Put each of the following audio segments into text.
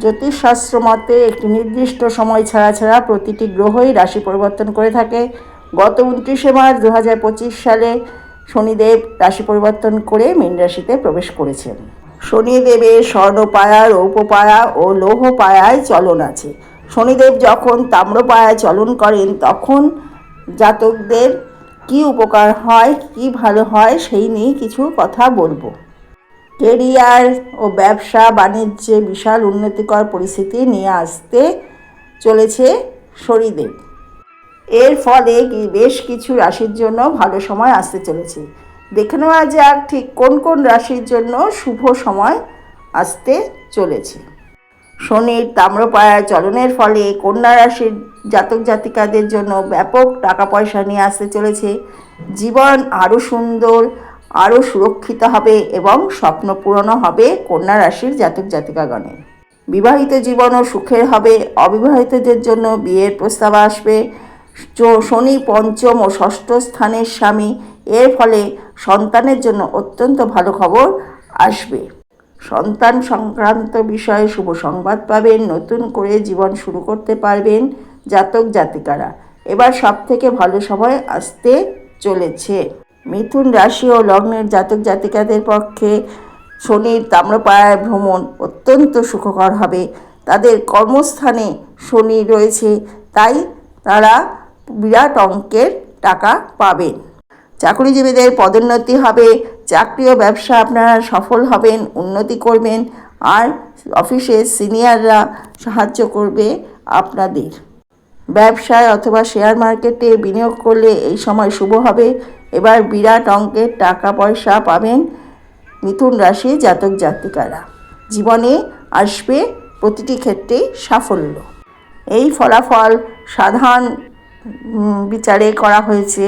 জ্যোতিষশাস্ত্র মতে একটি নির্দিষ্ট সময় ছাড়া ছাড়া প্রতিটি গ্রহই রাশি পরিবর্তন করে থাকে। গত উনত্রিশে মার্চ দু হাজার পঁচিশ সালে শনিদেব রাশি পরিবর্তন করে মীন রাশিতে প্রবেশ করেছেন। শনিদেবের স্বর্ণপায়া রৌপপায়া ও লৌহপায়ায় চলন আছে। শনিদেব যখন তাম্রপায়ায় চলন করেন, তখন জাতকদের কি উপকার হয়, কি ভালো হয়, সেই নিয়ে কিছু কথা বলব। কেরিয়ার ও ব্যবসা বাণিজ্যে বিশাল উন্নতিকর পরিস্থিতি নিয়ে আসতে চলেছে শনিদেব এর ফলে বেশ কিছু রাশির জন্য ভালো সময় আসতে চলেছে। দেখে নেওয়া যাক ঠিক কোন কোন রাশির জন্য শুভ সময় আসতে চলেছে। শনির তাম্রপায়া চলনের ফলে কন্যা রাশির জাতক জাতিকাদের জন্য ব্যাপক টাকা পয়সা নিয়ে আসতে চলেছে। জীবন আরও সুন্দর আরও সুরক্ষিত হবে এবং স্বপ্ন পূরণও হবে কন্যা রাশির জাতক জাতিকাগণের বিবাহিত জীবনও সুখের হবে। অবিবাহিতদের জন্য বিয়ের প্রস্তাব আসবে। শনি পঞ্চম ও ষষ্ঠ স্থানের স্বামী। এর ফলে সন্তানের জন্য অত্যন্ত ভালো খবর আসবে। সন্তান সংক্রান্ত বিষয়ে শুভ সংবাদ পাবেন। নতুন করে জীবন শুরু করতে পারবেন জাতক জাতিকারা। এবার সব থেকে ভালো সময় আসতে চলেছে। মিথুন রাশি ও লগ্নের জাতক জাতিকাদের পক্ষে শনির তাম্রপাড়ায় ভ্রমণ অত্যন্ত সুখকর হবে। তাদের কর্মস্থানে শনি রয়েছে, তাই তারা বিরাট অঙ্কের টাকা পাবেন। চাকরিজীবীদের পদোন্নতি হবে, চাকরি ও ব্যবসা আপনারা সফল হবেন, উন্নতি করবেন, আর অফিসের সিনিয়ররা সাহায্য করবে আপনাদের। ব্যবসায় অথবা শেয়ার মার্কেটে বিনিয়োগ করলে এই সময় শুভ হবে। এবার বিরাট অঙ্কের টাকা পয়সা পাবেন মিথুন রাশি জাতক জাতিকারা। জীবনে আসবে প্রতিটি ক্ষেত্রেই সাফল্য। এই ফলাফল সাধারণ বিচারে করা হয়েছে।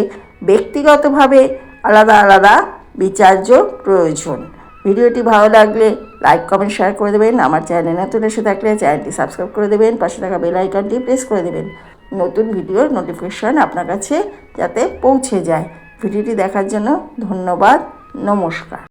ব্যক্তিগতভাবে আলাদা আলাদা বিচার্য প্রয়োজন। ভিডিওটি ভালো লাগলে লাইক, কমেন্ট, শেয়ার করে দেবেন। আমার চ্যানেলে নতুন এসে থাকলে চ্যানেলটি সাবস্ক্রাইব করে দেবেন। পাশে থাকা বেল আইকনটি প্রেস করে দেবেন। নতুন ভিডিওর নোটিফিকেশন আপনার কাছে যাতে পৌঁছে যায়। ভিডিওটি দেখার জন্য ধন্যবাদ নমস্কার।